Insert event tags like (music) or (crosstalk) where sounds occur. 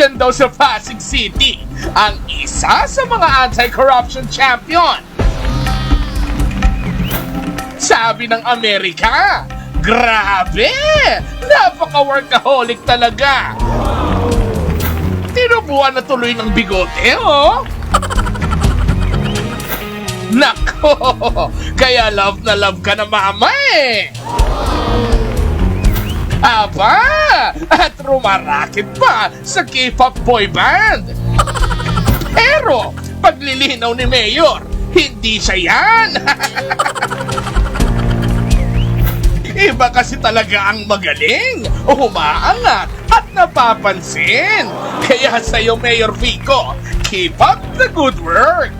nandyan daw sa Pasig City ang isa sa mga anti-corruption champion. Sabi ng Amerika, grabe! Napaka-workaholic talaga! Tinubuan na tuloy ng bigote, oh! Nako! Kaya love na love ka na mama eh! Aba! At rumarakit pa sa K-pop boy band! Pero, paglilinaw ni Mayor, hindi siya yan! (laughs) Iba kasi talaga ang magaling, umaangat at napapansin. Kaya sa'yo, Mayor Vico, keep up the good work!